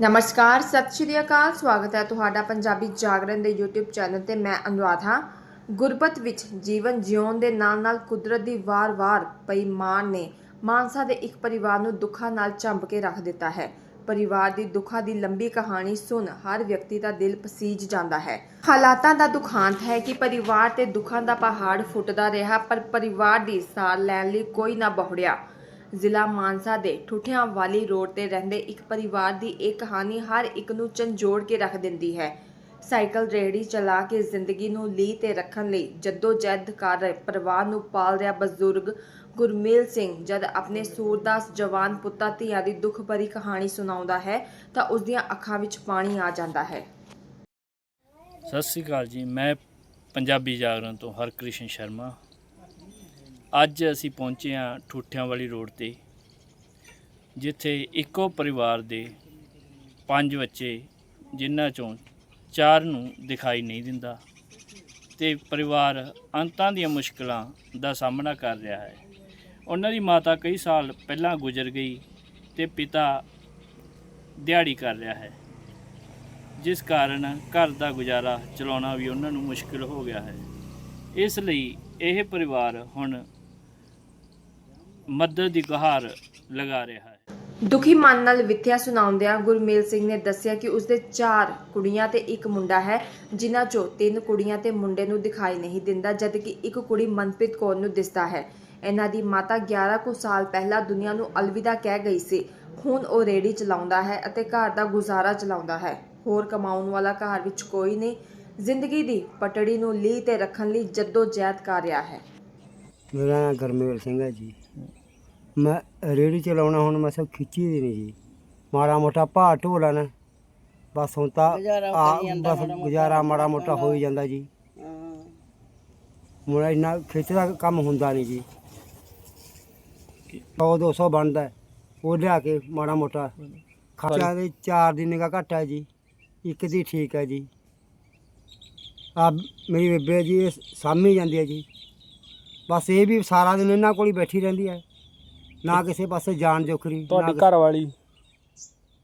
ਨਮਸਕਾਰ, ਸਤਿ ਸ਼੍ਰੀ ਅਕਾਲ, ਸਵਾਗਤ ਹੈ ਤੁਹਾਡਾ ਪੰਜਾਬੀ ਜਾਗਰਣ ਦੇ YouTube ਚੈਨਲ ਤੇ ਮੈਂ ਅਨੁਰਾਧ। ਹਾਂ ਗੁਰਬਤ ਵਿੱਚ ਜੀਵਨ ਜਿਉਣ ਦੇ ਨਾਲ-ਨਾਲ ਕੁਦਰਤ ਦੀ ਵਾਰ-ਵਾਰ ਪਈ ਮਾਰ ਨੇ ਮਾਨਸਾ ਦੇ ਇੱਕ ਪਰਿਵਾਰ ਨੂੰ ਦੁੱਖਾਂ ਨਾਲ ਚੰਬ ਕੇ ਰੱਖ ਦਿੱਤਾ ਹੈ। ਪਰਿਵਾਰ ਦੀ ਦੁੱਖਾਂ ਦੀ ਲੰਬੀ ਕਹਾਣੀ ਸੁਣ ਹਰ ਵਿਅਕਤੀ ਦਾ ਦਿਲ ਪਸੀਜ ਜਾਂਦਾ ਹੈ। ਹਾਲਾਤਾਂ ਦਾ ਦੁਖਾਂਤ ਹੈ ਕਿ ਪਰਿਵਾਰ ਤੇ ਦੁੱਖਾਂ ਦਾ ਪਹਾੜ ਫੁੱਟਦਾ ਰਿਹਾ, ਪਰ ਪਰਿਵਾਰ ਦੀ ਸਾਰ ਲੈਣ ਲਈ ਕੋਈ ਨਾ ਬਹੁੜਿਆ। ਜ਼ਿਲ੍ਹਾ ਮਾਨਸਾ ਦੇ ਠੁੱਠਿਆਂ ਵਾਲੀ ਰੋਡ ਤੇ ਰਹਿੰਦੇ ਇੱਕ ਪਰਿਵਾਰ ਦੀ ਇਹ ਕਹਾਣੀ ਹਰ ਇੱਕ ਨੂੰ ਝੰਜੋੜ ਕੇ ਰੱਖ ਦਿੰਦੀ ਹੈ। ਸਾਈਕਲ ਰੇਹੜੀ ਚਲਾ ਕੇ ਜ਼ਿੰਦਗੀ ਨੂੰ ਲੀ ਤੇ ਰੱਖਣ ਲਈ ਜਹਿਦ ਕਰ ਰਹੇ ਪਰਿਵਾਰ ਨੂੰ ਪਾਲ ਰਿਹਾ ਬਜ਼ੁਰਗ ਗੁਰਮੇਲ ਸਿੰਘ। ਜਦ ਆਪਣੇ ਸੂਰਦਾਸ ਜਵਾਨ ਪੁੱਤਾਂ ਧੀਆਂ ਦੀ ਦੁੱਖ ਭਰੀ ਕਹਾਣੀ ਸੁਣਾਉਂਦਾ ਹੈ, ਤਾਂ ਉਸ ਦੀਆਂ ਅੱਖਾਂ ਵਿੱਚ ਪਾਣੀ ਆ ਜਾਂਦਾ ਹੈ। ਸਤਿ ਸ੍ਰੀ ਅਕਾਲ ਜੀ। ਮੈਂ ਪੰਜਾਬੀ ਜਾਗਰਣ ਤੋਂ ਹਰਕ੍ਰਿਸ਼ਨ ਸ਼ਰਮਾ। ਅੱਜ ਅਸੀਂ ਪਹੁੰਚੇ ਹਾਂ ਠੂਠਿਆਂ ਵਾਲੀ ਰੋਡ ਤੇ, ਜਿੱਥੇ ਇੱਕੋ ਪਰਿਵਾਰ ਦੇ ਪੰਜ ਬੱਚੇ ਜਿਨ੍ਹਾਂ ਚੋਂ ਚਾਰ ਨੂੰ ਦਿਖਾਈ ਨਹੀਂ ਦਿੰਦਾ ਤੇ ਪਰਿਵਾਰ ਅੰਤਾਂ ਦੀਆਂ ਮੁਸ਼ਕਲਾਂ ਦਾ ਸਾਹਮਣਾ ਕਰ ਰਿਹਾ ਹੈ। ਉਹਨਾਂ ਦੀ ਮਾਤਾ ਕਈ ਸਾਲ ਪਹਿਲਾਂ ਗੁਜ਼ਰ ਗਈ ਤੇ ਪਿਤਾ ਦਿਹਾੜੀ ਕਰ ਰਿਹਾ ਹੈ, ਜਿਸ ਕਾਰਨ ਘਰ ਦਾ ਗੁਜ਼ਾਰਾ ਚਲਾਉਣਾ ਵੀ ਉਹਨਾਂ ਨੂੰ ਮੁਸ਼ਕਲ ਹੋ ਗਿਆ ਹੈ। ਇਸ ਲਈ ਇਹ ਪਰਿਵਾਰ ਹੁਣ ਮਦਦ ਦੀ ਗੁਹਾਰ ਲਗਾ ਰਿਹਾ ਹੈ। ਦੁਖੀ ਮਨ ਨਾਲ ਵਿਥਿਆ ਸੁਣਾਉਂਦਿਆਂ ਗੁਰਮੇਲ ਸਿੰਘ ਨੇ ਦੱਸਿਆ ਕਿ ਉਸਦੇ ਚਾਰ ਕੁੜੀਆਂ ਤੇ ਇੱਕ ਮੁੰਡਾ ਹੈ, ਜਿਨ੍ਹਾਂ ਚੋਂ ਤਿੰਨ ਕੁੜੀਆਂ ਤੇ ਮੁੰਡੇ ਨੂੰ ਦਿਖਾਈ ਨਹੀਂ ਦਿੰਦਾ, ਜਦਕਿ ਇੱਕ ਕੁੜੀ ਮਨਪ੍ਰੀਤ ਕੌਰ ਨੂੰ ਦਿਸਦਾ ਹੈ। ਇਹਨਾਂ ਦੀ ਮਾਤਾ 11 ਕੁ ਸਾਲ ਪਹਿਲਾਂ ਦੁਨੀਆ ਨੂੰ ਅਲਵਿਦਾ ਕਹਿ ਗਈ ਸੀ, ਹੁਣ ਉਹ ਰੇੜੀ ਚਲਾਉਂਦਾ ਹੈ ਅਤੇ ਘਰ ਦਾ ਗੁਜ਼ਾਰਾ ਚਲਾਉਂਦਾ ਹੈ। ਹੋਰ ਕਮਾਉਣ ਵਾਲਾ ਘਰ ਵਿੱਚ ਕੋਈ ਨਹੀਂ, ਜ਼ਿੰਦਗੀ ਦੀ ਪਟੜੀ ਨੂੰ ਲੀਹ ਤੇ ਰੱਖਣ ਲਈ ਜੱਦੋ ਜਹਿਦ ਕਰ ਰਿਹਾ ਹੈ। ਮੇਰਾ ਨਾਮ ਗਰਮੇਲ ਸਿੰਘ ਹੈ ਜੀ। ਮੈਂ ਰੇੜੀ ਚਲਾਉਣਾ ਹੁਣ ਮੈਂ ਸਭ ਖਿੱਚੀ ਦੀ ਨਹੀਂ ਜੀ। ਮਾੜਾ ਮੋਟਾ ਭਾਅ ਢੋਲਾ ਨਾ ਬਸ ਹੁਣ ਤਾਂ ਆ ਬਸ ਗੁਜ਼ਾਰਾ ਮਾੜਾ ਮੋਟਾ ਹੋ ਹੀ ਜਾਂਦਾ ਜੀ। ਮੇਰਾ ਇੰਨਾ ਖਿੱਚ ਦਾ ਕੰਮ ਹੁੰਦਾ ਨਹੀਂ ਜੀ। 100 200 ਬਣਦਾ। ਉਹ ਲਿਆ ਕੇ ਮਾੜਾ ਮੋਟਾ। ਖਰਚਾ ਦੇ ਚਾਰ ਦੀ ਨਿਗਾ ਘੱਟ ਹੈ ਜੀ। ਇੱਕ ਦੀ ਠੀਕ ਹੈ ਜੀ। ਆ ਮੇਰੀ ਬੇਬੇ ਜੀ ਸਾਂਭੀ ਜਾਂਦੀ ਹੈ ਜੀ। ਬਸ ਇਹ ਵੀ ਸਾਰਾ ਦਿਨ ਇਹਨਾਂ ਕੋਲ ਹੀ ਬੈਠੀ ਰਹਿੰਦੀ ਹੈ। ਨਾ ਕਿਸੇ ਪਾਸੇ ਜਾਣ ਜੋਖਰੀ ਤੁਹਾਡੀ ਘਰ ਵਾਲੀ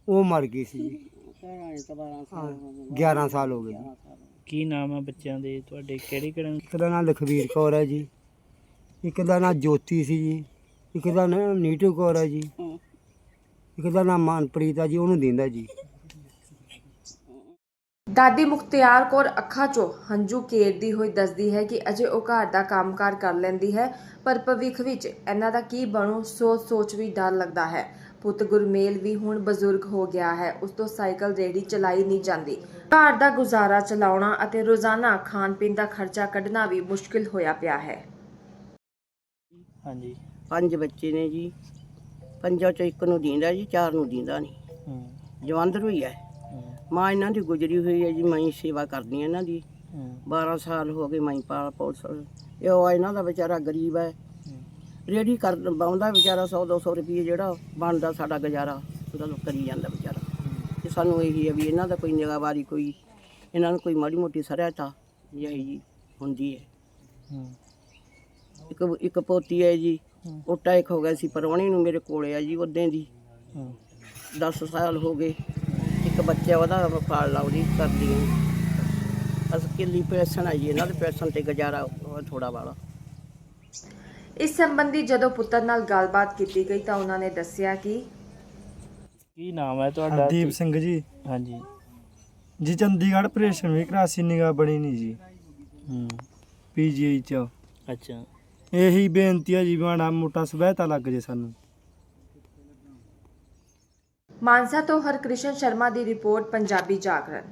ਉਹ ਮਰ ਗਈ ਸੀ। ਜੀ ਹਾਂ, 11 ਸਾਲ ਹੋ ਗਏ ਜੀ। ਕੀ ਨਾਮ ਹੈ ਬੱਚਿਆਂ ਦੇ? ਤੁਹਾਡੇ ਕਿਹੜੇ ਕਿਹੜੇ? ਇੱਕ ਦਾ ਨਾਮ ਲਖਵੀਰ ਕੌਰ ਹੈ ਜੀ। ਇੱਕ ਦਾ ਨਾਮ ਜੋਤੀ ਸੀ ਜੀ। ਇੱਕ ਦਾ ਨਾਮ ਨੀਟੂ ਕੌਰ ਹੈ ਜੀ। ਇੱਕ ਦਾ ਨਾਮ ਮਨਪ੍ਰੀਤ ਹੈ ਜੀ ਉਹਨੂੰ ਦਿੰਦਾ ਜੀ। ਦਾਦੀ ਮੁਖਤਿਆਰ ਕੌਰ ਅੱਖਾਂ 'ਚੋਂ ਹੰਝੂ ਕੇਰਦੀ ਹੋਈ ਦੱਸਦੀ ਹੈ ਕਿ ਅਜੇ ਉਹ ਘਰ ਦਾ ਕੰਮਕਾਰ ਕਰ ਲੈਂਦੀ ਹੈ ਪਰ ਭਵਿੱਖ ਵਿੱਚ ਇਹਨਾਂ ਦਾ ਕੀ ਬਣੂ ਸੋਚ-ਸੋਚ ਵੀ ਡਰ ਲੱਗਦਾ ਹੈ। ਪੁੱਤ ਗੁਰਮੇਲ ਵੀ ਹੁਣ ਬਜ਼ੁਰਗ ਹੋ ਗਿਆ ਹੈ ਉਸ ਤੋਂ ਸਾਈਕਲ ਰੇੜੀ ਚਲਾਈ ਨਹੀਂ ਜਾਂਦੀ। ਘਰ ਦਾ ਗੁਜ਼ਾਰਾ ਚਲਾਉਣਾ ਅਤੇ ਰੋਜ਼ਾਨਾ ਖਾਣ ਪੀਣ ਦਾ ਖਰਚਾ ਕੱਢਣਾ ਵੀ ਮੁਸ਼ਕਿਲ ਹੋਇਆ ਪਿਆ ਹੈ। ਹਾਂਜੀ। ਪੰਜ ਬੱਚੇ ਨੇ ਜੀ। ਪੰਜਾਂ ਚੋਂ ਇੱਕ ਨੂੰ ਦੀਂਦਾ ਜੀ ਚਾਰ ਨੂੰ ਦੀਂਦਾ ਨਹੀਂ। ਹੂੰ। ਜਵੰਦਰ ਹੋਈ ਹੈ ਹੂੰ, ਮਾਂ ਇਹਨਾਂ ਦੀ ਗੁਜਰੀ ਹੋਈ ਹੈ ਜੀ ਮੈਂ ਹੀ ਸੇਵਾ ਕਰਦੀ ਹਾਂ ਇਹਨਾਂ ਦੀ। ਹੂੰ, 12 ਸਾਲ ਹੋ ਗਏ ਮੈਂ ਪਾਲ ਪੁਲਿਸ ਇਹ ਉਹ ਇਹਨਾਂ ਦਾ ਵਿਚਾਰਾ ਗਰੀਬ ਹੈ। ਹੂੰ। ਰੇੜੀ ਕਰ ਬਾਉਂਦਾ ਵਿਚਾਰਾ 100 200 ਰੁਪਏ ਜਿਹੜਾ ਬਣਦਾ ਸਾਡਾ ਗੁਜ਼ਾਰਾ ਉਹਦਾ ਲੋਕ ਕਰੀ ਜਾਂਦਾ ਵਿਚਾਰਾ। ਤੇ ਸਾਨੂੰ ਇਹੀ ਹੈ ਵੀ ਇਹਨਾਂ ਦਾ ਕੋਈ ਨਿਗਾਹਵਾਰੀ ਕੋਈ ਇਹਨਾਂ ਨੂੰ ਕੋਈ ਮਾੜੀ ਮੋਟੀ ਸਹਾਇਤਾ ਜਿਹੀ ਜੀ ਹੁੰਦੀ ਹੈ। ਹੂੰ, ਇੱਕ ਇੱਕ ਪੋਤੀ ਹੈ ਜੀ ਹੂੰ। ਉਹ ਟੈਕ ਹੋ ਗਿਆ ਸੀ ਪਰਵਾਣੀ ਨੂੰ ਮੇਰੇ ਕੋਲੇ ਆ ਜੀ ਉਦੋਂ ਦੀ। ਹੂੰ। 10 ਸਾਲ ਹੋ ਗਏ। ਇੱਕ ਬੱਚਾ ਉਹਦਾ ਫਾਲ ਲਾਉਦੀ ਕਰਦੀ ਹਾਂ। ਅਸ ਕਿੱਲੀ ਪੈਸਣ ਆ ਜੀ ਇਹਨਾਂ ਦੇ ਪੈਸਣ ਤੇ ਗੁਜ਼ਾਰਾ ਥੋੜਾ ਵਾਲਾ। ਇਸ ਸੰਬੰਧੀ ਜਦੋਂ ਪੁੱਤਰ ਨਾਲ ਗੱਲਬਾਤ ਕੀਤੀ ਗਈ ਤਾਂ ਉਹਨਾਂ ਨੇ ਦੱਸਿਆ ਕਿ ਕੀ ਨਾਮ ਹੈ ਤੁਹਾਡਾ? ਦੀਪ ਸਿੰਘ ਜੀ। ਹਾਂਜੀ। ਜੀ ਚੰਡੀਗੜ੍ਹ ਆਪਰੇਸ਼ਨ ਵੀ ਕਰਾਸੀ ਨਿਗਾ ਬਣੀ ਨਹੀਂ ਜੀ। ਹੂੰ। ਪੀਜੀਆਈ ਚ। ਅੱਛਾ। ਇਹੀ ਬੇਨਤੀ ਹੈ ਜੀ ਮਾੜਾ ਮੋਟਾ ਸਵੈਤਾ ਲੱਗ ਜੇ ਸਾਨੂੰ। ਮਾਨਸਾ ਤੋਂ ਹਰਕ੍ਰਿਸ਼ਨ ਸ਼ਰਮਾ ਦੀ ਰਿਪੋਰਟ ਪੰਜਾਬੀ ਜਾਗਰਣ।